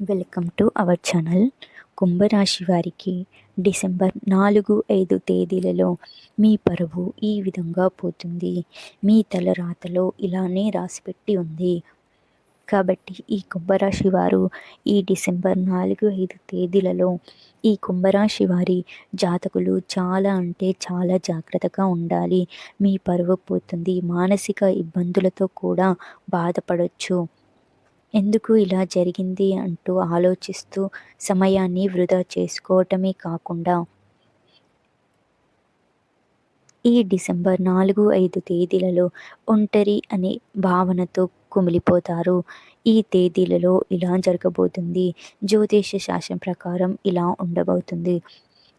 Welcome to our channel. కుంభరాశి వారికి December నాలుగు ఐదు తేదీలలో మీ పరువు ఈ విధంగా పోతుంది. మీ తలరాతలో ఇలానే రాసిపెట్టి ఉంది. కాబట్టి ఈ కుంభరాశి వారు ఈ డిసెంబర్ నాలుగు ఐదు తేదీలలో ఈ కుంభరాశి వారి జాతకులు చాలా అంటే చాలా జాగ్రత్తగా ఉండాలి. మీ పరువు పోతుంది. మానసిక ఇబ్బందులతో కూడా బాధపడవచ్చు ఎందుకు ఇలా జరిగింది అంటూ ఆలోచిస్తూ సమయాన్ని వృధా చేసుకోవటమే కాకుండా ఈ డిసెంబర్ నాలుగు ఐదు తేదీలలో ఒంటరి అనే భావనతో కుమిలిపోతారు. ఈ తేదీలలో ఇలా జరగబోతుంది. జ్యోతిష శాస్త్రం ప్రకారం ఇలా ఉండబోతుంది.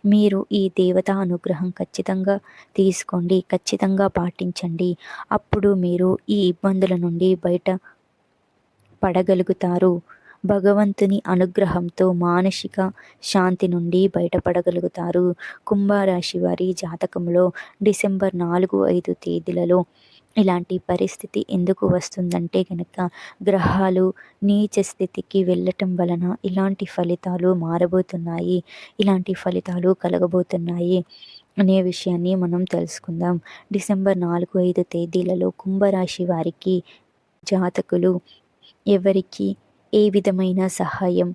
మీరు ఈ దేవతా అనుగ్రహం ఖచ్చితంగా తీసుకోండి ఖచ్చితంగా పాటించండి. అప్పుడు మీరు ఈ ఇబ్బందుల నుండి బయట పడగలుగుతారు. భగవంతుని అనుగ్రహంతో మానసిక శాంతి నుండి బయటపడగలుగుతారు. కుంభరాశి వారి జాతకంలో డిసెంబర్ నాలుగు ఐదు తేదీలలో ఇలాంటి పరిస్థితి ఎందుకు వస్తుందంటే కనుక గ్రహాలు నీచ స్థితికి వెళ్ళటం వలన ఇలాంటి ఫలితాలు మారబోతున్నాయి. ఇలాంటి ఫలితాలు కలగబోతున్నాయి అనే విషయాన్ని మనం తెలుసుకుందాం. డిసెంబర్ నాలుగు ఐదు తేదీలలో కుంభరాశి వారికి జాతకులు ఎవరికి ఏ విధమైన సహాయం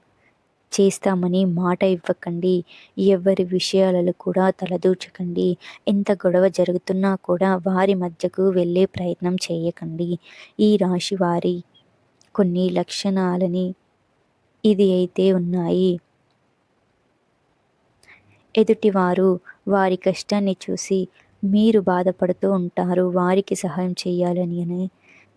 చేస్తామని మాట ఇవ్వకండి. ఎవరి విషయాలలో కూడా తలదూర్చకండి. ఎంత గొడవ జరుగుతున్నా కూడా వారి మధ్యకు వెళ్ళే ప్రయత్నం చేయకండి. ఈ రాశి వారి కొన్ని లక్షణాలని ఇది అయితే ఉన్నాయి. ఎదుటివారు వారి కష్టాన్ని చూసి మీరు బాధపడుతూ ఉంటారు. వారికి సహాయం చేయాలని అని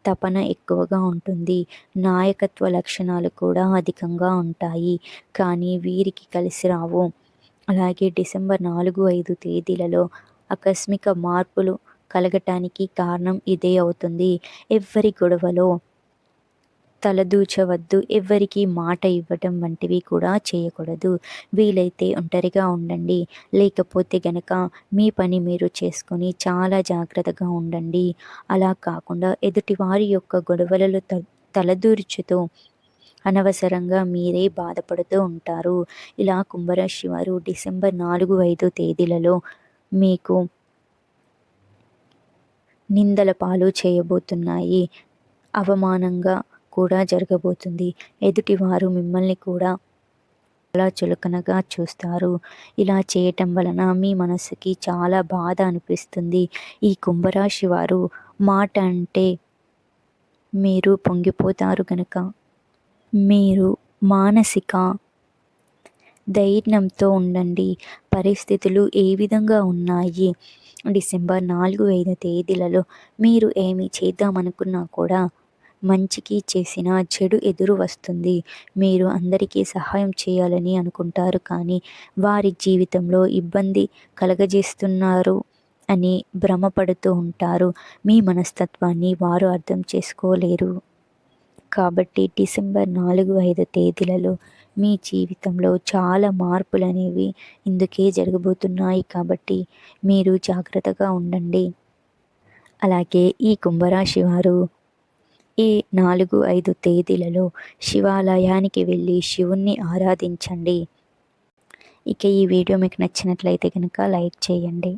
తపన ఎక్కువగా ఉంటుంది. నాయకత్వ లక్షణాలు కూడా అధికంగా ఉంటాయి. కానీ వీరికి కలిసి రావు. అలాగే డిసెంబర్ నాలుగు ఐదు తేదీలలో ఆకస్మిక మార్పులు కలగటానికి కారణం ఇదే అవుతుంది. ఎవరి గొడవలో తలదూచవద్దు ఎవ్వరికి మాట ఇవ్వటం వంటివి కూడా చేయకూడదు. వీలైతే ఒంటరిగా ఉండండి. లేకపోతే గనక మీ పని మీరు చేసుకొని చాలా జాగ్రత్తగా ఉండండి. అలా కాకుండా ఎదుటివారి యొక్క గొడవలలో త తలదూర్చుతూ అనవసరంగా మీరే బాధపడుతూ ఉంటారు. ఇలా కుంభరాశి వారు డిసెంబర్ నాలుగు ఐదు తేదీలలో మీకు నిందల పాలు చేయబోతున్నాయి. అవమానంగా కూడా జరగబోతుంది. ఎదుటివారు మిమ్మల్ని కూడా చాలా చులకనగా చూస్తారు. ఇలా చేయటం వలన మీ మనసుకి చాలా బాధ అనిపిస్తుంది. ఈ కుంభరాశి వారు మాట అంటే మీరు పొంగిపోతారు గనక మీరు మానసిక ధైర్యంతో ఉండండి. పరిస్థితులు ఏ విధంగా ఉన్నాయి? డిసెంబర్ నాలుగు ఐదు తేదీలలో మీరు ఏమి చేద్దామనుకున్నా కూడా మంచికి చేసిన చెడు ఎదురు వస్తుంది. మీరు అందరికీ సహాయం చేయాలని అనుకుంటారు కానీ వారి జీవితంలో ఇబ్బంది కలగజేస్తున్నారు అని భ్రమపడుతూ ఉంటారు. మీ మనస్తత్వాన్ని వారు అర్థం చేసుకోలేరు. కాబట్టి డిసెంబర్ నాలుగు ఐదు తేదీలలో మీ జీవితంలో చాలా మార్పులు అనేవి ఇందుకే జరగబోతున్నాయి. కాబట్టి మీరు జాగ్రత్తగా ఉండండి. అలాగే ఈ కుంభరాశి వారు ఈ నాలుగు ఐదు తేదీలలో శివాలయానికి వెళ్ళి శివుణ్ణి ఆరాధించండి. ఇక ఈ వీడియో మీకు నచ్చినట్లయితే కనుక లైక్ చేయండి.